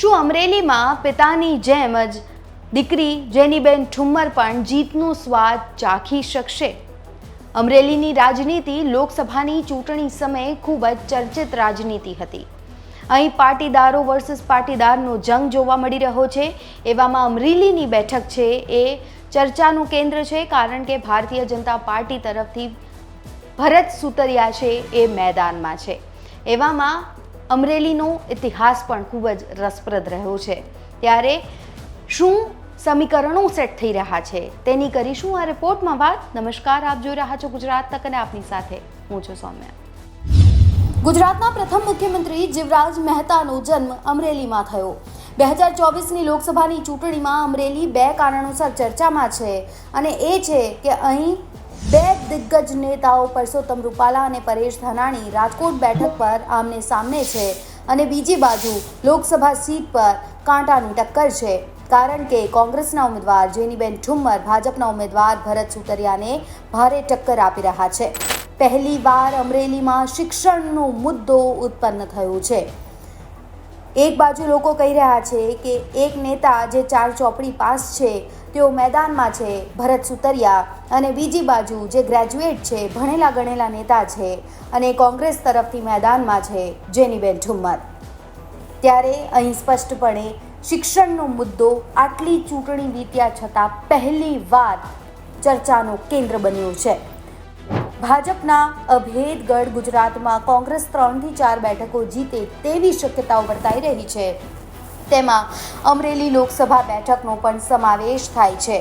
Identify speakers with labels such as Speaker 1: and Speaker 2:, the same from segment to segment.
Speaker 1: શું અમરેલીમાં પિતાની જેમ જ દીકરી જેનીબેન ઠુમ્મર પણ જીતનો સ્વાદ ચાખી શકશે? અમરેલીની રાજનીતિ લોકસભાની ચૂંટણી સમયે ખૂબ જ ચર્ચિત રાજનીતિ હતી. અહીં પાટીદારો વર્સિસ પાટીદારનો જંગ જોવા મળી રહ્યો છે. એવામાં અમરેલીની બેઠક છે એ ચર્ચાનું કેન્દ્ર છે કારણ કે ભારતીય જનતા પાર્ટી તરફથી ભરત સુતરિયા છે એ મેદાનમાં છે. એવામાં અમરેલીનો ઇતિહાસ પણ ખૂબ જ રસપ્રદ રહ્યો છે. ત્યારે શું સમીકરણો સેટ થઈ રહ્યા છે? તેની કરીશું આ રિપોર્ટમાં વાત. નમસ્કાર, આપ જોઈ રહ્યા છો ગુજરાત તક અને આપની સાથે હું છું સૌમ્યા. ગુજરાતના પ્રથમ મુખ્યમંત્રી જીવરાજ મહેતાનો જન્મ અમરેલીમાં થયો. બે હજાર ચોવીસની લોકસભાની ચૂંટણીમાં અમરેલી બે કારણોસર ચર્ચામાં છે અને એ છે કે અહીં બે દિગ્ગજ નેતાઓ પરસોત્તમ રૂપાલા અને પરેશ ધાનાણી રાજકોટ બેઠક પર આમને સામને છે અને બીજી બાજુ લોકસભા સીટ પર કાંટાની ટક્કર છે. કારણ કે કોંગ્રેસના ઉમેદવાર જેનીબેન ઠુમ્મર, ભાજપના ઉમેદવાર ભરત સુતરિયાને ભારે ટક્કર આપી રહ્યા છે. પહેલીવાર અમરેલીમાં શિક્ષણનો મુદ્દો ઉત્પન્ન થયો છે. એક બાજુ લોકો કહી રહ્યા છે કે એક નેતા જે ચાર ચોપડી પાસ છે, તેઓ મેદાનમાં છે, ભરત સુતરિયા અને બીજી બાજુ જે ગ્રેજ્યુએટ છે, ભણેલા ગણેલા નેતા છે અને કોંગ્રેસ તરફથી મેદાનમાં છે જેનીબેન ઝુમ્મર. ત્યારે અહીં સ્પષ્ટપણે શિક્ષણનો મુદ્દો આટલી ચૂંટણી વીત્યા છતાં પહેલી વાર ચર્ચાનું કેન્દ્ર બન્યું છે. ભાજપના અભેદગઢ ગુજરાતમાં કોંગ્રેસ ત્રણથી ચાર બેઠકો જીતે તેવી શક્યતાઓ વર્તાઈ રહી છે. તેમાં અમરેલી લોકસભા બેઠકનો પણ સમાવેશ થાય છે.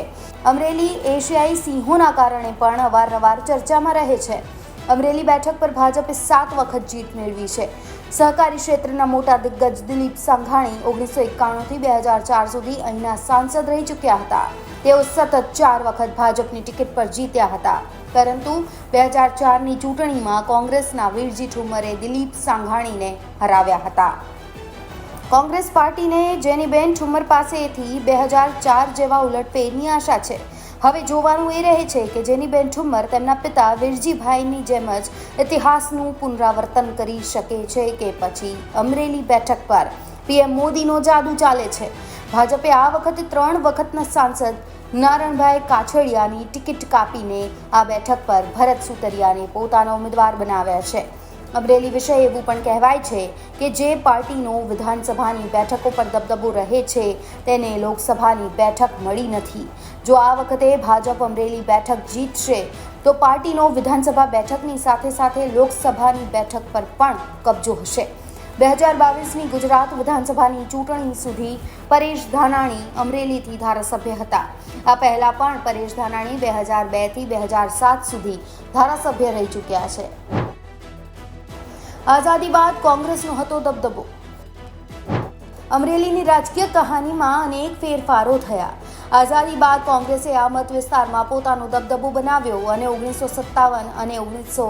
Speaker 1: અમરેલી એશિયાઈ સિંહોના કારણે પણ અવારનવાર ચર્ચામાં રહે છે. અમરેલી બેઠક પર ભાજપે સાત વખત જીત મેળવી છે. સહકારી ક્ષેત્રના મોટા દિગ્ગજ દિલીપ સંઘાણી ઓગણીસો એકાણુંથી બે હજાર ચાર સુધી અહીંના સાંસદ રહી ચૂક્યા હતા. તેઓ સતત ચાર વખત ભાજપની ટિકિટ પર જીત્યા હતા. પરંતુ બે હજાર ચારની ચૂંટણીમાં કોંગ્રેસના વીરજી ઠુમરે દિલીપ સાંઘાણીને હરાવ્યા હતા. કોંગ્રેસ પાર્ટીને જેનીબેન ઠુમર પાસેથી બે હજાર ચાર જેવા ઉલટફેરની આશા છે. હવે જોવાનું એ રહે છે કે જેનીબેન ઠુમ્મર તેમના પિતા વિરજીભાઈની જેમ જ ઇતિહાસનું પુનરાવર્તન કરી શકે છે કે પછી અમરેલી બેઠક પર પીએમ મોદીનો જાદુ ચાલે છે. ભાજપે આ વખતે ત્રણ વખતના સાંસદ નારણભાઈ કાછડિયાની ટિકિટ કાપીને આ બેઠક પર ભરત સુતરિયાને પોતાનો ઉમેદવાર બનાવ્યા છે. અમરેલી વિશે એવું પણ કહેવાય છે કે જે પાર્ટીનો વિધાનસભાની બેઠકો પર દબદબો રહે છે, તેને લોકસભાની બેઠક મળી નથી. જો આ વખતે ભાજપ અમરેલી બેઠક જીતશે, તો પાર્ટીનો વિધાનસભા બેઠકની સાથે સાથે લોકસભાની બેઠક પર પણ કબજો હશે. બે હજાર બાવીસની ગુજરાત વિધાનસભાની ચૂંટણી સુધી પરેશ ધાનાણી અમરેલીથી ધારાસભ્ય હતા. આ પહેલા પણ પરેશ ધાનાણી બે હજાર બેથી બે હજાર સાત સુધી ધારાસભ્ય રહી ચૂક્યા છે. આઝાદી બાદ કોંગ્રેસનો હતો દબદબો. અમરેલીની રાજકીય કહાનીમાં અનેક ફેરફારો થયા. આઝાદી બાદ કોંગ્રેસે આ મત વિસ્તારમાં પોતાનો દબદબો બનાવ્યો અને ઓગણીસો સત્તાવન અને ઓગણીસો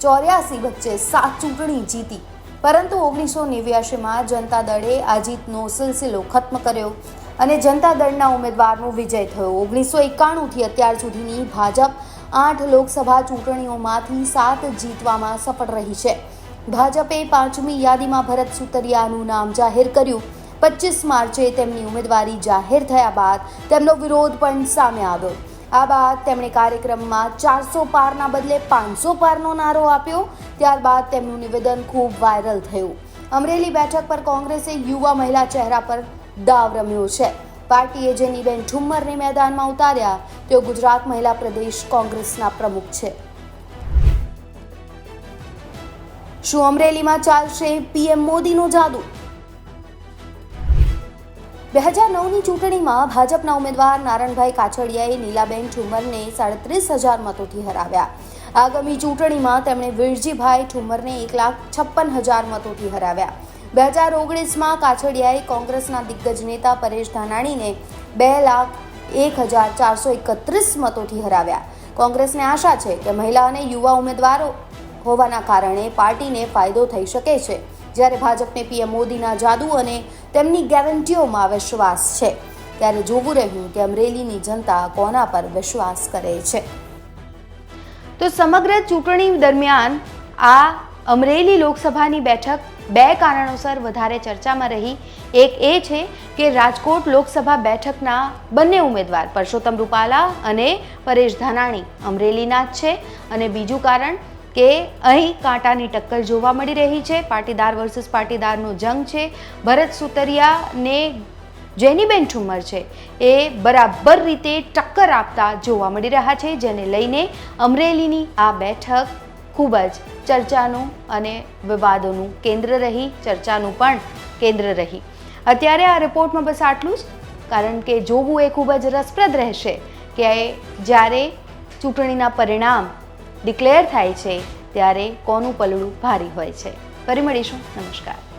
Speaker 1: ચોર્યાસી વચ્ચે સાત ચૂંટણી જીતી. પરંતુ ઓગણીસો નેવ્યાસીમાં જનતા દળે આ જીતનો સિલસિલો ખત્મ કર્યો અને જનતા દળના ઉમેદવારનો વિજય થયો. ઓગણીસો એકાણુંથી અત્યાર સુધીની ભાજપ આઠ લોકસભા ચૂંટણીઓમાંથી સાત જીતવામાં સફળ રહી છે. ભાજપે પાંચમી યાદીમાં ભરત સુતરિયાનું નામ જાહેર કર્યું. પચીસ માર્ચે તેમની ઉમેદવારી જાહેર થયા બાદ તેમનો વિરોધ પણ સામે આવ્યો. આ બાદ તેમણે કાર્યક્રમમાં ચારસો પારના બદલે પાંચસો પારનો નારો આપ્યો. ત્યારબાદ તેમનું નિવેદન ખૂબ વાયરલ થયું. અમરેલી બેઠક પર કોંગ્રેસે યુવા મહિલા ચહેરા પર દાવ રમ્યો છે. પાર્ટીએ જેનીબેન ઠુમ્મરને મેદાનમાં ઉતાર્યા. તેઓ ગુજરાત મહિલા પ્રદેશ કોંગ્રેસના પ્રમુખ છે. શું અમરેલીમાં ચાલશે પીએમ મોદીનો જાદુ? બે હજાર નવની ચૂંટણીમાં ભાજપના ઉમેદવાર નારણભાઈ કાછડિયાએ નીલાબેન ઠુમરને સાડત્રીસ હજાર મતોથી હરાવ્યા. આગામી ચૂંટણીમાં તેમણે વીરજીભાઈ ઠુમરને એક લાખ છપ્પન હજાર મતોથી હરાવ્યા. બે હજાર ઓગણીસમાં કાછડિયાએ કોંગ્રેસના દિગ્ગજ નેતા પરેશ ધાનાણીને બે લાખ એક હજાર ચારસો એકત્રીસ મતોથી હરાવ્યા. કોંગ્રેસને આશા છે કે મહિલા અને યુવા ઉમેદવારો હોવાના કારણે પાર્ટીને ફાયદો થઈ શકે છે. જ્યારે ભાજપને પીએમ મોદીના જાદુ અને તેમની ગેરંટીઓમાં વિશ્વાસ છે. ત્યારે જોવું રહ્યું કે અમરેલીની જનતા કોના પર વિશ્વાસ કરે છે. તો સમગ્ર ચૂંટણી દરમિયાન આ અમરેલી લોકસભાની બેઠક બે કારણોસર વધારે ચર્ચામાં રહી. એક એ છે કે રાજકોટ લોકસભા બેઠકના બંને ઉમેદવાર પરસોત્તમ રૂપાલા અને પરેશ ધાનાણી અમરેલીના જ છે. અને બીજું કારણ કે અહીં કાંટાની ટક્કર જોવા મળી રહી છે. પાટીદાર વર્સિસ પાટીદારનો જંગ છે. ભરત સુતરિયાને જેનીબેન ઠુમર છે એ બરાબર રીતે ટક્કર આપતા જોવા મળી રહ્યા છે, જેને લઈને અમરેલીની આ બેઠક ખૂબ જ ચર્ચાનું અને વિવાદોનું કેન્દ્ર રહી, ચર્ચાનું પણ કેન્દ્ર રહી. અત્યારે આ રિપોર્ટમાં બસ આટલું જ, કારણ કે જોવું એ ખૂબ જ રસપ્રદ રહેશે કે જ્યારે ચૂંટણીના પરિણામ ડિક્લેર થાય છે ત્યારે કોનું પલડું ભારી હોય છે. ફરી મળીશું. નમસ્કાર.